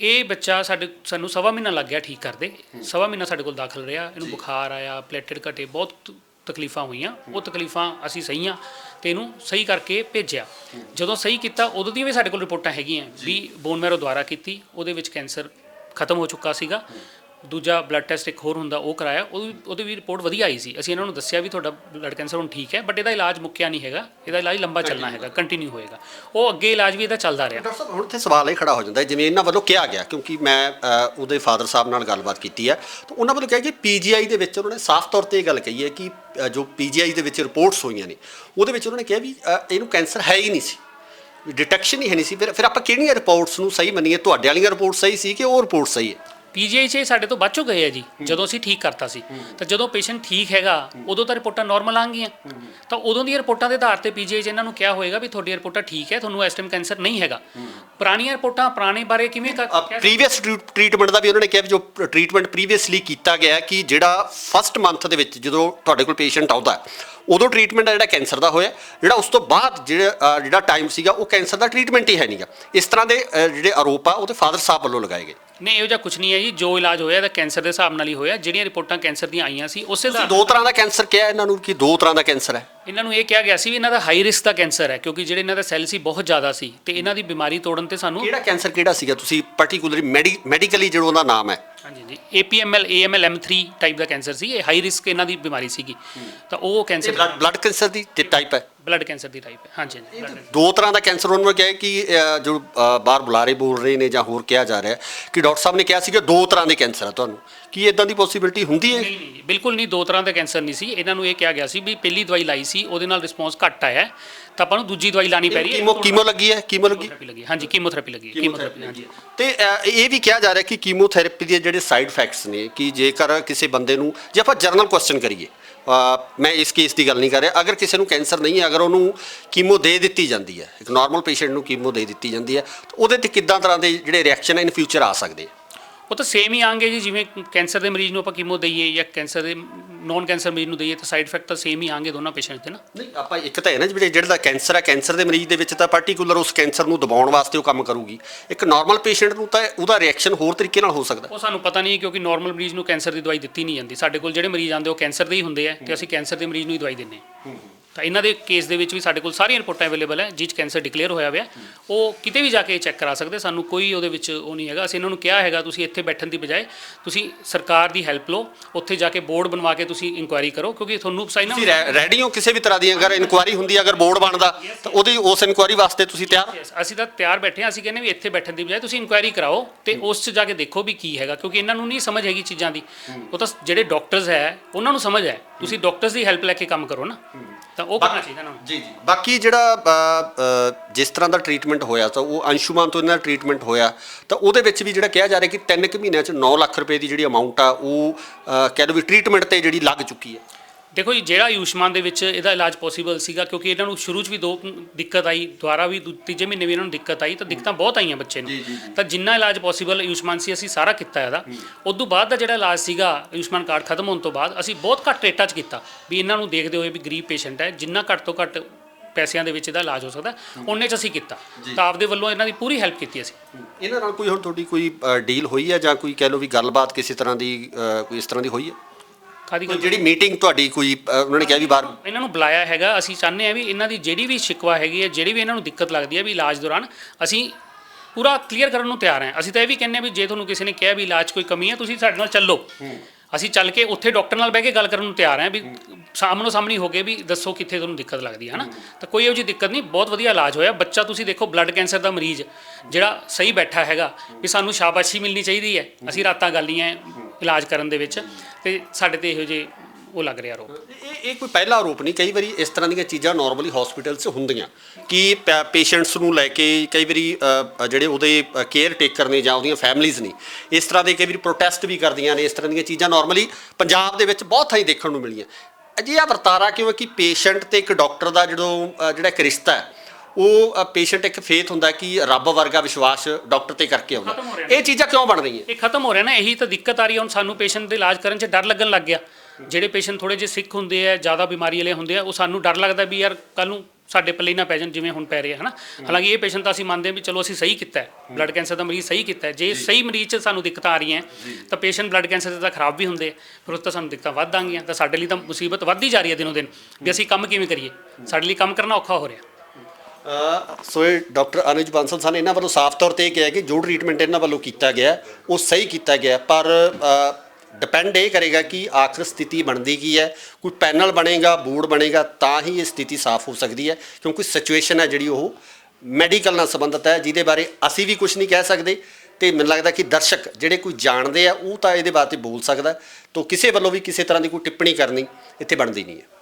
ਇਹ ਬੱਚਾ ਸਾਡੇ ਸਾਨੂੰ ਸਵਾ ਮਹੀਨਾ ਲੱਗ ਗਿਆ ਠੀਕ ਕਰਦੇ। ਸਵਾ ਮਹੀਨਾ ਸਾਡੇ ਕੋਲ ਦਾਖਲ ਰਿਹਾ ਇਹਨੂੰ ਬੁਖਾਰ ਆਇਆ ਪਲੇਟਡ ਘਟੇ ਬਹੁਤ ਤਕਲੀਫਾਂ ਹੋਈਆਂ। ਉਹ ਤਕਲੀਫਾਂ ਅਸੀਂ ਸਹੀਆਂ ਤੇ ਇਹਨੂੰ ਸਹੀ ਕਰਕੇ ਭੇਜਿਆ। ਜਦੋਂ ਸਹੀ ਕੀਤਾ ਉਦੋਂ ਦੀਆਂ ਵੀ ਸਾਡੇ ਕੋਲ ਰਿਪੋਰਟਾਂ ਹੈਗੀਆਂ। ਵੀ ਬੋਨ ਮੈਰੋ ਦੁਆਰਾ ਕੀਤੀ ਉਹਦੇ ਵਿੱਚ ਕੈਂਸਰ ਖਤਮ ਹੋ ਚੁੱਕਾ ਸੀਗਾ। ਦੂਜਾ ਬਲੱਡ ਟੈਸਟ ਇੱਕ ਹੋਰ ਹੁੰਦਾ ਉਹ ਕਰਾਇਆ ਉਹ ਉਹਦੀ ਵੀ ਰਿਪੋਰਟ ਵਧੀਆ ਆਈ ਸੀ। ਅਸੀਂ ਇਹਨਾਂ ਨੂੰ ਦੱਸਿਆ ਵੀ ਤੁਹਾਡਾ ਬਲੱਡ ਕੈਂਸਰ ਹੁਣ ਠੀਕ ਹੈ ਬਟ ਇਹਦਾ ਇਲਾਜ ਮੁੱਕਿਆ ਨਹੀਂ ਹੈਗਾ ਇਹਦਾ ਇਲਾਜ ਲੰਬਾ ਚੱਲਣਾ ਹੈਗਾ ਕੰਟੀਨਿਊ ਹੋਏਗਾ। ਉਹ ਅੱਗੇ ਇਲਾਜ ਵੀ ਇਹਦਾ ਚੱਲਦਾ ਰਿਹਾ। ਡਾਕਟਰ ਸਾਹਿਬ ਹੁਣ ਤੇ ਸਵਾਲ ਇਹ ਖੜਾ ਹੋ ਜਾਂਦਾ ਜਿਵੇਂ ਇਹਨਾਂ ਵੱਲੋਂ ਕਿਹਾ ਗਿਆ ਕਿਉਂਕਿ ਮੈਂ ਉਹਦੇ ਫਾਦਰ ਸਾਹਿਬ ਨਾਲ ਗੱਲਬਾਤ ਕੀਤੀ ਹੈ ਤਾਂ ਉਹਨਾਂ ਵੱਲੋਂ ਕਿਹਾ ਕਿ ਪੀਜੀਆਈ ਦੇ ਵਿੱਚ ਉਹਨਾਂ ਨੇ ਸਾਫ਼ ਤੌਰ ਤੇ ਇਹ ਗੱਲ ਕਹੀ ਹੈ ਕਿ ਜੋ ਪੀਜੀਆਈ ਦੇ ਵਿੱਚ ਰਿਪੋਰਟਸ ਹੋਈਆਂ ਨੇ ਉਹਦੇ ਵਿੱਚ ਉਹਨਾਂ ਨੇ ਕਿਹਾ ਵੀ ਇਹਨੂੰ ਕੈਂਸਰ ਹੈ ਹੀ ਨਹੀਂ ਸੀ। ਡਿਟੈਕਸ਼ਨ ਹੀ ਹੈ ਨਹੀਂ ਸੀ। ਫਿਰ ਫਿਰ ਆਪਾਂ ਕਿਹੜੀਆਂ ਰਿਪੋਰਟਸ ਨੂੰ ਸਹੀ ਮੰਨੀਏ? ਤੁਹਾਡੇ ਵਾਲੀਆਂ ਰਿਪੋਰਟ ਸਹੀ ਸੀ ਕਿ ਉਹ ਰਿਪੋਰਟ ਸਹੀ ਹੈ? ਪੀਜੀਆਈ 'ਚ ਇਹ ਸਾਡੇ ਤੋਂ ਬਚ ਗਏ ਆ ਜੀ ਜਦੋਂ ਅਸੀਂ ਠੀਕ ਕਰਤਾ ਸੀ। ਤਾਂ ਜਦੋਂ ਪੇਸ਼ੈਂਟ ਠੀਕ ਹੈਗਾ ਉਦੋਂ ਤਾਂ ਰਿਪੋਰਟਾਂ ਨਾਰਮਲ ਆਣਗੀਆਂ ਤਾਂ ਉਦੋਂ ਦੀਆਂ ਰਿਪੋਰਟਾਂ ਦੇ ਆਧਾਰ ਤੇ ਪੀਜੀਆਈ 'ਚ ਇਹਨਾਂ ਨੂੰ ਕਿਹਾ ਹੋਏਗਾ ਵੀ ਤੁਹਾਡੀ ਰਿਪੋਰਟਾਂ ਠੀਕ ਹੈ ਤੁਹਾਨੂੰ ਇਸ ਟਾਈਮ ਕੈਂਸਰ ਨਹੀਂ ਹੈਗਾ। ਪੁਰਾਣੀਆਂ ਰਿਪੋਰਟਾਂ ਪੁਰਾਣੇ ਬਾਰੇ ਕਿਵੇਂ ਕ- ਕਹਿ ਸਕਦੇ ਪ੍ਰੀਵੀਅਸ ਟ੍ਰੀਟਮੈਂਟ ਦਾ ਵੀ ਉਹਨਾਂ ਨੇ ਕਿਹਾ ਵੀ ਜੋ ਟ੍ਰੀਟਮੈਂਟ ਪ੍ਰੀਵੀਅਸਲੀ ਕੀਤਾ ਗਿਆ ਕਿ ਜਿਹੜਾ ਫਸਟ ਮੰਥ ਦੇ ਵਿੱਚ ਜਦੋਂ ਤੁਹਾਡੇ ਕੋਲ ਪੇਸ਼ੈਂਟ ਆਉਂਦਾ ਉਦੋਂ ਟ੍ਰੀਟਮੈਂਟ ਜਿਹੜਾ ਕੈਂਸਰ ਦਾ ਹੋਇਆ ਜਿਹੜਾ ਉਸ ਤੋਂ ਬਾਅਦ ਜਿਹੜਾ ਜਿਹੜਾ ਟਾਈਮ ਸੀਗਾ ਉਹ ਕੈਂਸਰ ਦਾ ਟ੍ਰੀਟਮੈਂਟ ਹੀ ਹੈ ਨਹੀਂਗਾ ਇਸ ਤਰ੍ਹਾਂ ਦੇ ਜਿਹੜੇ ਆਰੋਪ ਆ ਉਹ ਤੇ ਫਾਦਰ ਸਾਹਿਬ ਵੱਲੋਂ ਲਗਾਏ ਗਏ। ਨਹੀਂ ਇਹੋ ਜਿਹਾ ਕੁਝ ਨਹੀਂ ਹੈ ਜੀ। ਜੋ ਇਲਾਜ ਹੋਇਆ ਇਹਦਾ ਕੈਂਸਰ ਦੇ ਹਿਸਾਬ ਨਾਲ ਹੀ ਹੋਇਆ। ਜਿਹੜੀਆਂ ਰਿਪੋਰਟਾਂ ਕੈਂਸਰ ਦੀਆਂ ਆਈਆਂ ਸੀ ਉਸੇ ਦਾ ਦੋ ਤਰ੍ਹਾਂ ਦਾ ਕੈਂਸਰ ਕਿਹਾ ਇਹਨਾਂ ਨੂੰ ਕਿ ਦੋ ਤਰ੍ਹਾਂ ਦਾ ਕੈਂਸਰ ਹੈ? ਇਹਨਾਂ ਨੂੰ ਇਹ ਕਿਹਾ ਗਿਆ ਸੀ ਵੀ ਇਹਨਾਂ ਦਾ ਹਾਈ ਰਿਸਕ ਦਾ ਕੈਂਸਰ ਹੈ ਕਿਉਂਕਿ ਜਿਹੜੇ ਇਹਨਾਂ ਦਾ ਸੈੱਲ ਸੀ ਬਹੁਤ ਜ਼ਿਆਦਾ ਸੀ। ਤੇ ਇਹਨਾਂ ਦੀ ਬਿਮਾਰੀ ਤੋੜਨ ਤੇ ਸਾਨੂੰ ਕਿਹੜਾ ਕੈਂਸਰ ਕਿਹੜਾ ਸੀਗਾ? ਤੁਸੀਂ ਪਾਰਟਿਕੂਲਰਲੀ ਮੈਡੀਕਲੀ ਜਿਹੜਾ ਉਹਦਾ ਨਾਮ ਹੈ। ਹਾਂਜੀ ਜੀ APML AML M3 ਟਾਈਪ ਦਾ ਕੈਂਸਰ ਸੀ। ਇਹ ਹਾਈ ਰਿਸਕ ਇਹਨਾਂ ਦੀ ਬਿਮਾਰੀ ਸੀਗੀ। ਤਾਂ ਉਹ ਕੈਂਸਰ ਬਲੱਡ ਕੈਂਸਰ ਦੀ ਟਾਈਪ ਹੈ। ਬਲੱਡ ਕੈਂਸਰ ਦੀ ਟਾਈਪ ਹੈ। ਹਾਂਜੀ ਹਾਂਜੀ। blood। ਦੋ ਤਰ੍ਹਾਂ ਦਾ ਕੈਂਸਰ ਉਹਨਾਂ ਨੇ ਕਿਹਾ ਕਿ ਅ, ਜੋ ਅ, ਬਾਹਰ ਬੁਲਾਰੇ ਬੋਲ ਰਹੇ ਨੇ ਜਾਂ ਹੋਰ ਕਿਹਾ ਜਾ ਰਿਹਾ ਹੈ ਕਿ ਡਾਕਟਰ ਸਾਹਿਬ ਨੇ ਕਿਹਾ ਸੀ ਕਿ ਦੋ ਤਰ੍ਹਾਂ ਦੇ ਕੈਂਸਰ ਆ ਤੁਹਾਨੂੰ। ਕੀ ਇਦਾਂ ਦੀ ਪੋਸੀਬਿਲਿਟੀ ਹੁੰਦੀ ਹੈ ਨਹੀਂ ਨਹੀਂ ਬਿਲਕੁਲ ਨਹੀਂ ਦੋ ਤਰ੍ਹਾਂ ਦਾ ਕੈਂਸਰ ਨਹੀਂ ਸੀ। ਇਹਨਾਂ ਨੂੰ ਇਹ ਕਿਹਾ ਗਿਆ ਸੀ ਵੀ ਪਹਿਲੀ ਦਵਾਈ ਲਾਈ ਸੀ। ਉਹਦੇ ਨਾਲ ਰਿਸਪੌਂਸ ਘੱਟ ਆਇਆ ਹੈ, ਤਾਂ ਆਪਾਂ ਨੂੰ ਦੂਜੀ ਦਵਾਈ ਲਾਣੀ ਪੈ ਰਹੀ ਹੈ। ਕੀਮੋ ਕੀਮੋ ਲੱਗੀ ਹੈ? ਕੀਮੋ ਲੱਗੀ? ਕੀਮੋਥੈਰੇਪੀ ਲੱਗੀ ਹਾਂਜੀ ਕੀਮੋਥੈਰੇਪੀ ਲੱਗੀ ਕੀਮੋਥੈਰੇਪੀ ਹਾਂਜੀ। ਤੇ ਅ, ਇਹ ਵੀ ਕਿਹਾ ਜਾ ਰਿਹਾ ਕਿ ਕੀਮੋਥੈਰੇਪੀ ਦੇ ਜਿਹੜੇ ਸਾਈਡ ਇਫੈਕਟਸ ਨੇ ਕਿ ਜੇਕਰ ਕਿਸੇ ਬੰਦੇ ਨੂੰ ਜੇ ਆਪਾਂ ਜਰਨਲ ਕੁਐਸਚਨ ਕਰੀਏ ਅ, ਮੈਂ ਇਸ ਕੇਸ ਦੀ ਗੱਲ ਨਹੀਂ ਕਰ ਰਿਹਾ। ਅਗਰ ਕਿਸੇ ਨੂੰ ਕੈਂਸਰ ਨਹੀਂ ਹੈ ਅਗਰ ਉਹਨੂੰ ਕੀਮੋ ਦੇ ਦਿੱਤੀ ਜਾਂਦੀ ਹੈ ਇੱਕ ਨਾਰਮਲ ਪੇਸ਼ੈਂਟ ਨੂੰ ਕੀਮੋ ਦੇ ਦਿੱਤੀ ਜਾਂਦੀ ਹੈ ਤਾਂ ਉਹਦੇ ਤੇ ਕਿੱਦਾਂ ਤਰ੍ਹਾਂ ਦੇ ਜਿਹੜੇ ਰਿਐਕਸ਼ਨ ਇਨ ਫਿਊਚਰ ਆ ਸਕਦੇ ਆ ਉਹ ਤਾਂ ਸੇਮ ਹੀ ਆਣਗੇ ਜੀ ਜਿਵੇਂ ਕੈਂਸਰ ਦੇ ਮਰੀਜ਼ ਨੂੰ ਆਪਾਂ ਕੀਮੋ ਦਈਏ ਜਾਂ ਕੈਂਸਰ ਦੇ ਨੋਨ ਕੈਂਸਰ ਮਰੀਜ਼ ਨੂੰ ਦਈਏ ਤਾਂ ਸਾਈਡ ਇਫੈਕਟ ਤਾਂ ਸੇਮ ਹੀ ਆਣਗੇ ਦੋਨਾਂ ਪੇਸ਼ੈਂਟ ਦੇ ਨਾ। ਨਹੀਂ ਆਪਾਂ ਇੱਕ ਤਾਂ ਹੈ ਨਾ ਜਿਹੜੇ ਜਿਹੜਾ ਕੈਂਸਰ ਹੈ ਕੈਂਸਰ ਦੇ ਮਰੀਜ਼ ਦੇ ਵਿੱਚ ਤਾਂ ਪਾਰਟਿਕੂਲਰ ਉਸ ਕੈਂਸਰ ਨੂੰ ਦਬਾਉਣ ਵਾਸਤੇ ਉਹ ਕੰਮ ਕਰੂਗੀ। ਇੱਕ ਨਾਰਮਲ ਪੇਸ਼ੈਂਟ ਨੂੰ ਤਾਂ ਉਹਦਾ ਰਿਐਕਸ਼ਨ ਹੋਰ ਤਰੀਕੇ ਨਾਲ ਹੋ ਸਕਦਾ। ਉਹ ਸਾਨੂੰ ਪਤਾ ਨਹੀਂ ਕਿਉਂਕਿ ਨਾਰਮਲ ਮਰੀਜ਼ ਨੂੰ ਕੈਂਸਰ ਦੀ ਦਵਾਈ ਦਿੱਤੀ ਨਹੀਂ ਜਾਂਦੀ। ਸਾਡੇ ਕੋਲ ਜਿਹੜੇ ਮਰੀਜ਼ ਆਉਂਦੇ ਉਹ ਕੈਂਸਰ ਦੇ ਹੀ ਹੁੰਦੇ ਆ ਤੇ ਅਸੀਂ ਕੈਂਸਰ ਦੇ ਮਰੀਜ਼ ਨੂੰ ਹੀ ਦਵਾਈ ਦਿੰਨੇ ਤਾਂ ਇਹਨਾਂ ਦੇ ਕੇਸ ਦੇ ਵਿੱਚ ਵੀ ਸਾਡੇ ਕੋਲ ਸਾਰੀਆਂ ਰਿਪੋਰਟਾਂ ਅਵੇਲੇਬਲ ਹੈ ਜਿਸ 'ਚ ਕੈਂਸਰ ਡਿਕਲੇਅਰ ਹੋਇਆ ਹੋਇਆ ਉਹ ਕਿਤੇ ਵੀ ਜਾ ਕੇ ਚੈੱਕ ਕਰਾ ਸਕਦੇ ਸਾਨੂੰ ਕੋਈ ਉਹਦੇ ਵਿੱਚ ਉਹ ਨਹੀਂ ਹੈਗਾ। ਅਸੀਂ ਇਹਨਾਂ ਨੂੰ ਕਿਹਾ ਹੈਗਾ ਤੁਸੀਂ ਇੱਥੇ ਬੈਠਣ ਦੀ ਬਜਾਏ ਤੁਸੀਂ ਸਰਕਾਰ ਦੀ ਹੈਲਪ ਲਓ ਉੱਥੇ ਜਾ ਕੇ ਬੋਰਡ ਬਣਵਾ ਕੇ ਤੁਸੀਂ ਇਨਕੁਆਇਰੀ ਕਰੋ ਕਿਉਂਕਿ ਤੁਹਾਨੂੰ ਸਾਈਨ ਤੁਸੀਂ ਰੈਡੀ ਹੋ ਕਿਸੇ ਵੀ ਤਰ੍ਹਾਂ ਦੀ? ਅਗਰ ਇਨਕੁਆਰੀ ਹੁੰਦੀ ਹੈ, ਅਗਰ ਬੋਰਡ ਬਣਦਾ ਤਾਂ ਉਹਦੀ ਉਸ ਇਨਕੁਆਰੀ ਵਾਸਤੇ ਤੁਸੀਂ ਤਿਆਰ? ਅਸੀਂ ਤਾਂ ਤਿਆਰ ਬੈਠੇ ਹਾਂ ਅਸੀਂ ਕਹਿੰਦੇ ਵੀ ਇੱਥੇ ਬੈਠਣ ਦੀ ਬਜਾਏ ਤੁਸੀਂ ਇਨਕੁਆਇਰੀ ਕਰਾਓ ਤੇ ਉਸ 'ਚ ਜਾ ਕੇ ਦੇਖੋ ਵੀ ਕੀ ਹੈਗਾ ਕਿਉਂਕਿ ਇਹਨਾਂ ਨੂੰ ਨਹੀਂ ਸਮਝ ਹੈਗੀ ਚੀਜ਼ਾਂ ਦੀ। ਉਹ ਤਾਂ ਜਿਹੜੇ ਡਾਕਟਰਸ ਹੈ ਉਹਨਾਂ ਨੂੰ ਸਮਝ ਹੈ। ਤੁਸੀਂ ਡਾਕਟਰਸ ਦੀ ਹੈਲਪ ਲੈ ਕੇ ਕੰਮ ਕਰੋ ਨਾ। ਤਾਂ ਉਹ ਕਰਨਾ ਚਾਹੀਦਾ ਨਾ। ਜੀ ਜੀ। ਬਾਕੀ ਜਿਹੜਾ ਅ, ਅ, ਜਿਸ ਤਰ੍ਹਾਂ ਦਾ ਟ੍ਰੀਟਮੈਂਟ ਹੋਇਆ ਤਾਂ ਉਹ ਅੰਸ਼ੁਮਾਨ ਤੋਂ ਇਹਨਾਂ ਦਾ ਟ੍ਰੀਟਮੈਂਟ ਹੋਇਆ ਤਾਂ ਉਹਦੇ ਵਿੱਚ ਵੀ ਜਿਹੜਾ ਕਿਹਾ ਜਾ ਰਿਹਾ ਕਿ 3 ਕੁ ਮਹੀਨਿਆਂ 'ਚ 9 ਲੱਖ ਰੁਪਏ ਦੀ ਜਿਹੜੀ ਅਮਾਉਂਟ ਆ ਉਹ ਅ, ਕਹਿ ਲਓ ਵੀ ਟ੍ਰੀਟਮੈਂਟ ਤੇ ਜਿਹੜੀ ਲੱਗ ਚੁੱਕੀ ਹੈ। ਦੇਖੋ ਜੀ ਜਿਹੜਾ ਆਯੁਸ਼ਮਾਨ ਦੇ ਵਿੱਚ ਇਹਦਾ ਇਲਾਜ ਪੋਸੀਬਲ ਸੀਗਾ ਕਿਉਂਕਿ ਇਹਨਾਂ ਨੂੰ ਸ਼ੁਰੂ 'ਚ ਵੀ ਦੋ ਦਿੱਕਤ ਆਈ ਦੁਬਾਰਾ ਵੀ ਦੂ- ਤੀਜੇ ਮਹੀਨੇ ਵੀ ਇਹਨਾਂ ਨੂੰ ਦਿੱਕਤ ਆਈ ਤਾਂ ਦਿੱਕਤਾਂ ਬਹੁਤ ਆਈਆਂ ਬੱਚੇ ਨੂੰ। ਤਾਂ ਜਿੰਨਾ ਇਲਾਜ ਪੋਸੀਬਲ ਆਯੁਸ਼ਮਾਨ ਸੀ ਅਸੀਂ ਸਾਰਾ ਕੀਤਾ ਇਹਦਾ। ਉਸ ਤੋਂ ਬਾਅਦ ਦਾ ਜਿਹੜਾ ਇਲਾਜ ਸੀਗਾ ਆਯੁਸ਼ਮਾਨ ਕਾਰਡ ਖਤਮ ਹੋਣ ਤੋਂ ਬਾਅਦ ਅਸੀਂ ਬਹੁਤ ਘੱਟ ਰੇਟਾਂ 'ਚ ਕੀਤਾ ਵੀ ਇਹਨਾਂ ਨੂੰ ਦੇਖਦੇ ਹੋਏ ਵੀ ਗਰੀਬ ਪੇਸ਼ੈਂਟ ਹੈ ਜਿੰਨਾ ਘੱਟ ਤੋਂ ਘੱਟ ਪੈਸਿਆਂ ਦੇ ਵਿੱਚ ਇਹਦਾ ਇਲਾਜ ਹੋ ਸਕਦਾ ਉਹਨੇ 'ਚ ਅਸੀਂ ਕੀਤਾ। ਤਾਂ ਆਪਦੇ ਵੱਲੋਂ ਇਹਨਾਂ ਦੀ ਪੂਰੀ ਹੈਲਪ ਕੀਤੀ ਅਸੀਂ। ਇਹਨਾਂ ਨਾਲ ਕੋਈ ਹੁਣ ਤੁਹਾਡੀ ਕੋਈ ਡੀਲ ਹੋਈ ਹੈ ਜਾਂ ਕੋਈ ਕਹਿ ਲਓ ਵੀ ਗੱਲਬਾਤ ਕਿਸੇ ਤਰ੍ਹਾਂ ਦੀ ਅ, ਕੋਈ ਇਸ ਤਰ੍ਹਾਂ ਦੀ ਹੋਈ ਹੈ? ਕਾਦੀ ਕੋਈ ਜਿਹੜੀ ਮੀਟਿੰਗ ਤੁਹਾਡੀ ਕੋਈ ਅ, ਉਹਨਾਂ ਨੇ ਕਿਹਾ ਵੀ ਬਾਹਰ ਇਹਨਾਂ ਨੂੰ ਬੁਲਾਇਆ ਹੈਗਾ। ਅਸੀਂ ਚਾਹੁੰਦੇ ਹਾਂ ਵੀ ਇਹਨਾਂ ਦੀ ਜਿਹੜੀ ਵੀ ਸ਼ਿਕਵਾ ਹੈਗੀ ਹੈ ਜਿਹੜੀ ਵੀ ਇਹਨਾਂ ਨੂੰ ਦਿੱਕਤ ਲੱਗਦੀ ਹੈ ਵੀ ਇਲਾਜ ਦੌਰਾਨ ਅਸੀਂ ਪੂਰਾ ਕਲੀਅਰ ਕਰਨ ਨੂੰ ਤਿਆਰ ਹਾਂ। ਅਸੀਂ ਤਾਂ ਇਹ ਵੀ ਕਹਿੰਦੇ ਹਾਂ ਵੀ ਜੇ ਤੁਹਾਨੂੰ ਕਿਸੇ ਨੇ ਕਿਹਾ ਵੀ ਇਲਾਜ ਕੋਈ ਕਮੀ ਹੈ ਤੁਸੀਂ ਸਾਡੇ ਨਾਲ ਚੱਲੋ। ਅਸੀਂ ਚੱਲ ਕੇ ਉੱਥੇ ਡਾਕਟਰ ਨਾਲ ਬਹਿ ਕੇ ਗੱਲ ਕਰਨ ਨੂੰ ਤਿਆਰ ਹਾਂ ਵੀ ਸਾਹਮਣੋ ਸਾਹਮਣੀ ਹੋ ਕੇ ਵੀ ਦੱਸੋ ਕਿੱਥੇ ਤੁਹਾਨੂੰ ਦਿੱਕਤ ਲੱਗਦੀ ਹੈ, ਹਨਾ? ਤਾਂ ਕੋਈ ਇਹੋ ਜਿਹੀ ਦਿੱਕਤ ਨਹੀਂ, ਬਹੁਤ ਵਧੀਆ ਇਲਾਜ ਹੋਇਆ। ਬੱਚਾ ਤੁਸੀਂ ਦੇਖੋ ਬਲੱਡ ਕੈਂਸਰ ਦਾ ਮਰੀਜ਼, ਜਿਹੜਾ ਸਹੀ ਬੈਠਾ ਹੈਗਾ, ਵੀ ਸਾਨੂੰ ਸ਼ਾਬਾਸ਼ੀ ਮਿਲਣੀ ਚਾਹੀਦੀ ਹੈ। ਅਸੀਂ ਰਾਤਾਂ ਗਾਲੀਆਂ ਇਲਾਜ ਕਰਨ ਦੇ ਵਿੱਚ ਤੇ ਸਾਡੇ ਤੇ ਇਹੋ ਜਿਹੇ ਉਹ ਲੱਗ ਰਿਹਾ ਰੋਗ ਇਹ ਇਹ ਕੋਈ ਪਹਿਲਾ ਆਰੋਪ ਨਹੀਂ। ਕਈ ਵਾਰੀ ਇਸ ਤਰ੍ਹਾਂ ਦੀਆਂ ਚੀਜ਼ਾਂ ਨਾਰਮਲੀ ਹਸਪੀਟਲ 'ਚ ਹੁੰਦੀਆਂ ਕਿ ਪੇਸ਼ੈਂਟਸ ਨੂੰ ਲੈ ਕੇ ਕਈ ਵਾਰੀ ਅ, ਜਿਹੜੇ ਉਹਦੇ ਕੇਅਰ ਟੇਕਰ ਨੇ ਜਾਂ ਉਹਦੀਆਂ ਫੈਮਲੀਆਂ ਨੇ ਇਸ ਤਰ੍ਹਾਂ ਦੇ ਕਈ ਵਾਰੀ ਪ੍ਰੋਟੈਸਟ ਵੀ ਕਰਦੀਆਂ ਨੇ ਇਸ ਤਰ੍ਹਾਂ ਦੀਆਂ ਚੀਜ਼ਾਂ ਨਾਰਮਲੀ ਪੰਜਾਬ ਦੇ ਵਿੱਚ ਬਹੁਤ ਥਾਈਂ ਦੇਖਣ ਨੂੰ ਮਿਲੀਆਂ। ਅਜਿਹਾ ਵਰਤਾਰਾ ਕਿਉਂ ਹੈ ਕਿ ਪੇਸ਼ੈਂਟ ਤੇ ਇੱਕ ਡਾਕਟਰ ਦਾ ਜਦੋਂ ਅ, ਜਿਹੜਾ ਇੱਕ ਰਿਸ਼ਤਾ ਹੈ ਉਹ ਪੇਸ਼ੈਂਟ ਇੱਕ ਫੇਥ ਹੁੰਦਾ ਕਿ ਰੱਬ ਵਰਗਾ ਵਿਸ਼ਵਾਸ ਡਾਕਟਰ ਤੇ ਕਰਕੇ ਆਉਂਦਾ। ਖਤਮ ਹੋ ਰਿਹਾ ਇਹ ਚੀਜ਼ਾਂ ਕਿਉਂ ਬਣ ਰਹੀਆਂ? ਇਹ ਖਤਮ ਹੋ ਰਿਹਾ ਨਾ। ਇਹੀ ਤਾਂ ਦਿੱਕਤ ਆ ਰਹੀ ਹੈ। ਹੁਣ ਸਾਨੂੰ ਪੇਸ਼ੈਂਟ ਦੇ ਇਲਾਜ ਕਰਨ 'ਚ ਡਰ ਲੱਗਣ ਲੱਗ ਗਿਆ। ਜਿਹੜੇ ਪੇਸ਼ੈਂਟ ਥੋੜੇ ਜਿਹੇ ਸਿੱਖ ਹੁੰਦੇ ਆ ਜ਼ਿਆਦਾ ਬਿਮਾਰੀ ਵਾਲੇ ਹੁੰਦੇ ਆ ਉਹ ਸਾਨੂੰ ਡਰ ਲੱਗਦਾ ਵੀ ਯਾਰ ਕੱਲ ਨੂੰ ਸਾਡੇ ਪੱਲੇ ਹੀ ਨਾ ਪੈ ਜਾਣ ਜਿਵੇਂ ਹੁਣ ਪੈ ਰਿਹਾ ਹਨਾ? ਹਾਲਾਂਕਿ ਇਹ ਪੇਸ਼ੈਂਟ ਤਾਂ ਅਸੀਂ ਮੰਨਦੇ ਹਾਂ ਵੀ ਚਲੋ ਅਸੀਂ ਸਹੀ ਕੀਤਾ ਹੈ। ਬਲੱਡ ਕੈਂਸਰ ਦਾ ਮਰੀਜ਼ ਸਹੀ ਕੀਤਾ ਹੈ। ਜੇ ਸਹੀ ਮਰੀਜ਼ 'ਚ ਸਾਨੂੰ ਦਿੱਕਤਾਂ ਆ ਰਹੀਆਂ ਤਾਂ ਪੇਸ਼ੈਂਟ ਬਲੱਡ ਕੈਂਸਰ ਦੇ ਖਰਾਬ ਵੀ ਹੁੰਦੇ ਆ ਫਿਰ ਉਸ ਤੋਂ ਸਾਨੂੰ ਦਿੱਕਤਾਂ ਵੱਧ ਆਂਗੀਆਂ ਤਾਂ ਸਾਡੇ ਲਈ ਤਾਂ ਮੁਸੀਬਤ ਵੱਧਦੀ ਜਾ ਰਹੀ ਹੈ ਦਿਨੋਂ ਦਿਨ ਵੀ ਅਸੀਂ ਕੰਮ ਕਿਵੇਂ ਕਰੀਏ? ਸਾਡੇ ਲਈ ਕੰਮ ਕਰਨਾ ਔਖਾ ਹੋ ਰਿਹਾ। ਸੋ ਇਹ ਡਾਕਟਰ ਅਨੁਜ ਬਾਂਸਲ ਸਨ ਇਹਨਾਂ ਵੱਲੋਂ ਸਾਫ਼ ਤੌਰ ਤੇ ਇਹ ਕਿਹਾ ਕਿ ਜੋ ਟ੍ਰੀਟਮੈਂਟ ਇਹਨਾਂ ਵੱਲੋਂ ਕੀਤਾ ਗਿਆ ਉਹ ਸਹੀ ਕੀਤਾ ਗਿਆ ਪਰ ਡਿਪੈਂਡ ਇਹ ਕਰੇਗਾ ਕਿ ਆਖਰ ਸਥਿਤੀ ਬਣਦੀ ਕੀ ਹੈ। ਕੋਈ ਪੈਨਲ ਬਣੇਗਾ, ਬੋਰਡ ਬਣੇਗਾ, ਤਾਂ ਹੀ ਇਹ ਸਥਿਤੀ ਸਾਫ਼ ਹੋ ਸਕਦੀ ਹੈ। ਕਿਉਂਕਿ ਸਿਚੁਏਸ਼ਨ ਹੈ ਜਿਹੜੀ ਉਹ ਮੈਡੀਕਲ ਨਾਲ ਸੰਬੰਧਿਤ ਹੈ, ਜਿਹਦੇ ਬਾਰੇ ਅਸੀਂ ਵੀ ਕੁਝ ਨਹੀਂ ਕਹਿ ਸਕਦੇ। ਤੇ ਮੈਨੂੰ ਲੱਗਦਾ ਕਿ ਦਰਸ਼ਕ ਜਿਹੜੇ ਕੋਈ ਜਾਣਦੇ ਆ, ਉਹ ਤਾਂ ਇਹਦੇ ਬਾਰੇ ਬੋਲ ਸਕਦਾ। ਤਾਂ ਕਿਸੇ ਵੱਲੋਂ ਵੀ ਕਿਸੇ ਤਰ੍ਹਾਂ ਦੀ ਕੋਈ ਟਿੱਪਣੀ ਕਰਨੀ ਇੱਥੇ ਬਣਦੀ ਨਹੀਂ ਹੈ।